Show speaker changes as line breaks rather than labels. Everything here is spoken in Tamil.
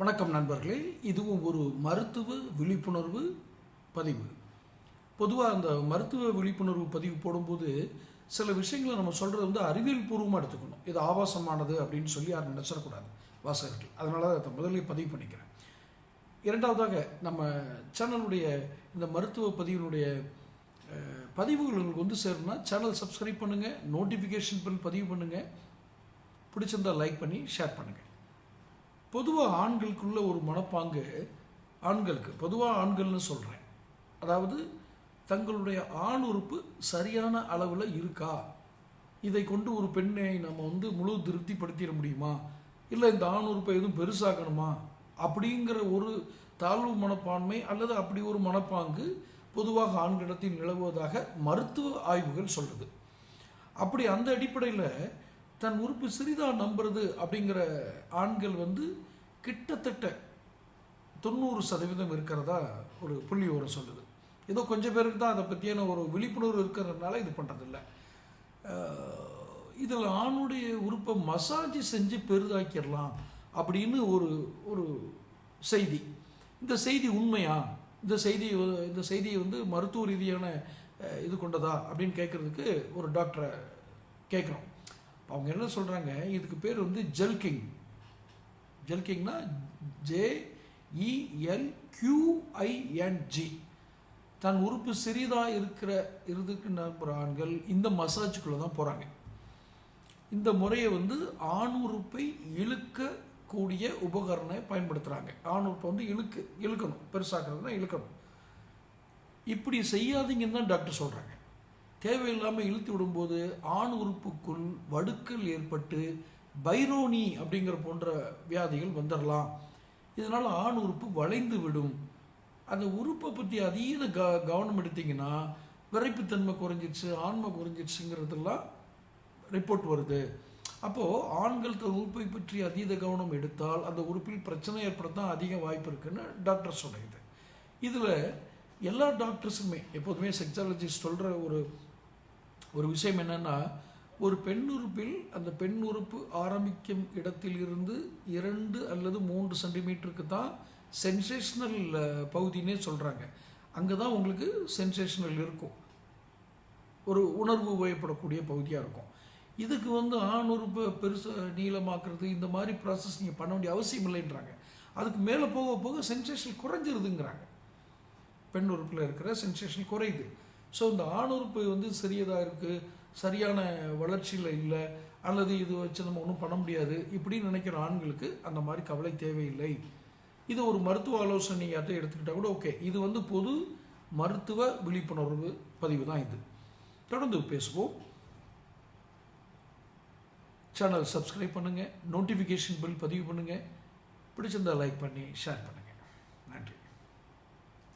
வணக்கம் நண்பர்களே. இதுவும் ஒரு மருத்துவ விழிப்புணர்வு பதிவு. பொதுவாக அந்த மருத்துவ விழிப்புணர்வு பதிவு போடும்போது சில விஷயங்களை நம்ம சொல்கிறது வந்து அறிவியல் பூர்வமாக எடுத்துக்கணும். இது ஆபாசமானது அப்படின்னு சொல்லி யாரும் நினச்சிடக்கூடாது. வாசகர்கள். அதனால அதை முதல்ல பதிவு பண்ணிக்கிறேன். இரண்டாவதாக நம்ம சேனலுடைய இந்த மருத்துவ பதிவினுடைய பதிவுகள் உங்களுக்கு வந்து சேரணும்னா சேனல் சப்ஸ்கிரைப் பண்ணுங்கள் நோட்டிஃபிகேஷன் பில் பதிவு பண்ணுங்கள் பிடிச்சிருந்தா லைக் பண்ணி ஷேர் பண்ணுங்கள் பொதுவாக ஆண்களுக்குள்ள ஒரு மனப்பாங்கு ஆண்களுக்கு பொதுவாக ஆண்கள்னு சொல்கிறேன் அதாவது தங்களுடைய ஆண் உறுப்பு சரியான அளவில் இருக்கா? இதை கொண்டு ஒரு பெண்ணை நம்ம வந்து முழு திருப்திப்படுத்திட முடியுமா? இல்லை இந்த ஆண் உறுப்பை எதுவும் பெருசாக்கணுமா? அப்படிங்கிற ஒரு தாழ்வு மனப்பான்மை அல்லது அப்படி ஒரு மனப்பாங்கு பொதுவாக ஆண்களிடத்தில் நிலவுவதாக மருத்துவ ஆய்வுகள் சொல்லுது. அப்படி அந்த அடிப்படையில் தன் உறுப்பு சிறிதாக நம்புறது அப்படிங்கிற ஆண்கள் வந்து கிட்டத்தட்ட தொண்ணூறு சதவீதம் இருக்கிறதா ஒரு புள்ளி விவரம் சொல்லுது. ஏதோ கொஞ்சம் பேருக்கு தான் அதை பற்றியான ஒரு விழிப்புணர்வு இருக்கிறதுனால இது பண்ணுறதில்ல இதில் ஆணுடைய உறுப்பை மசாஜ் செஞ்சு பெரிதாக்கிடலாம் அப்படின்னு ஒரு ஒரு செய்தி. இந்த செய்தி உண்மையா? இந்த செய்தி இந்த செய்தியை வந்து மருத்துவ ரீதியான இது கொண்டதா அப்படின்னு கேட்குறதுக்கு ஒரு டாக்டரை கேட்குறோம். அவங்க என்ன சொல்கிறாங்க இதுக்கு பேர் வந்து ஜெல்கிங் ஜல்கிங்னா ஜேஇஎல் கியூஐஎன்ஜி தன் உறுப்பு சிறிதாக இருக்கிற இருதுக்கு நம்புகிற ஆண்கள் இந்த மசாஜுக்குள்ளே தான் போகிறாங்க இந்த முறையை வந்து ஆண் உறுப்பை இழுக்கக்கூடிய உபகரணை பயன்படுத்துகிறாங்க ஆண் உறுப்பை வந்து இழுக்கு இழுக்கணும். பெருசாக்குறதுனா இழுக்கணும். இப்படி செய்யாதீங்கன்னு தான் டாக்டர் சொல்கிறாங்க தேவையில்லாமல் இழுத்து விடும்போது ஆண் உறுப்புக்குள் வடுக்கள் ஏற்பட்டு பைரோனி அப்படிங்கிற போன்ற வியாதிகள் வந்துடலாம் இதனால் ஆண் உறுப்பு வளைந்து விடும். அந்த உறுப்பை பற்றி அதீத க கவனம் எடுத்திங்கன்னா விரைப்புத்தன்மை குறைஞ்சிடுச்சு ஆன்மை குறைஞ்சிடுச்சுங்கிறதெல்லாம் ரிப்போர்ட் வருது. அப்போது ஆண்கள் தன் உறுப்பை பற்றி அதீத கவனம் எடுத்தால் அந்த உறுப்பில் பிரச்சனை ஏற்படத்தான் அதிக வாய்ப்பு இருக்குன்னு டாக்டர் சொல்லுது. இதில் எல்லா டாக்டர்ஸுமே எப்போதுமே செக்ஸாலஜிஸ்ட் சொல்கிற ஒரு ஒரு விஷயம் என்னென்னா ஒரு பெண் உறுப்பில் அந்த பெண் உறுப்பு ஆரம்பிக்கும் இடத்திலிருந்து இரண்டு அல்லது மூன்று சென்டிமீட்டருக்கு தான் சென்சேஷனல் பகுதினே சொல்கிறாங்க அங்கே தான் உங்களுக்கு சென்சேஷனல் இருக்கும். ஒரு உணர்வு வயப்படக்கூடிய பகுதியாக இருக்கும். இதுக்கு வந்து ஆண் உறுப்பை பெருசு நீளமாக்குறது இந்த மாதிரி ப்ராசஸ் நீங்கள் பண்ண வேண்டிய அவசியம் இல்லைன்றாங்க. அதுக்கு மேலே போக போக சென்சேஷன் குறைஞ்சிருதுங்கிறாங்க. பெண் உறுப்பில் இருக்கிற சென்சேஷன் குறையுது. ஸோ இந்த ஆண் உறுப்பு வந்து சிறியதாக இருக்குது சரியான வளர்ச்சியில் இல்லை அல்லது இது வச்சு நம்ம ஒன்றும் பண்ண முடியாது இப்படின்னு நினைக்கிற ஆண்களுக்கு அந்த மாதிரி கவலை தேவையில்லை. இது ஒரு மருத்துவ ஆலோசனையாட்ட எடுத்துக்கிட்டால் கூட ஓகே. இது வந்து பொது மருத்துவ விழிப்புணர்வு பதிவு தான் இது. தொடர்ந்து பேசுவோம். சேனல் சப்ஸ்கிரைப் பண்ணுங்கள் நோட்டிஃபிகேஷன் பில் பதிவு பண்ணுங்கள் பிடிச்சிருந்தால் லைக் பண்ணி ஷேர் பண்ணுங்கள்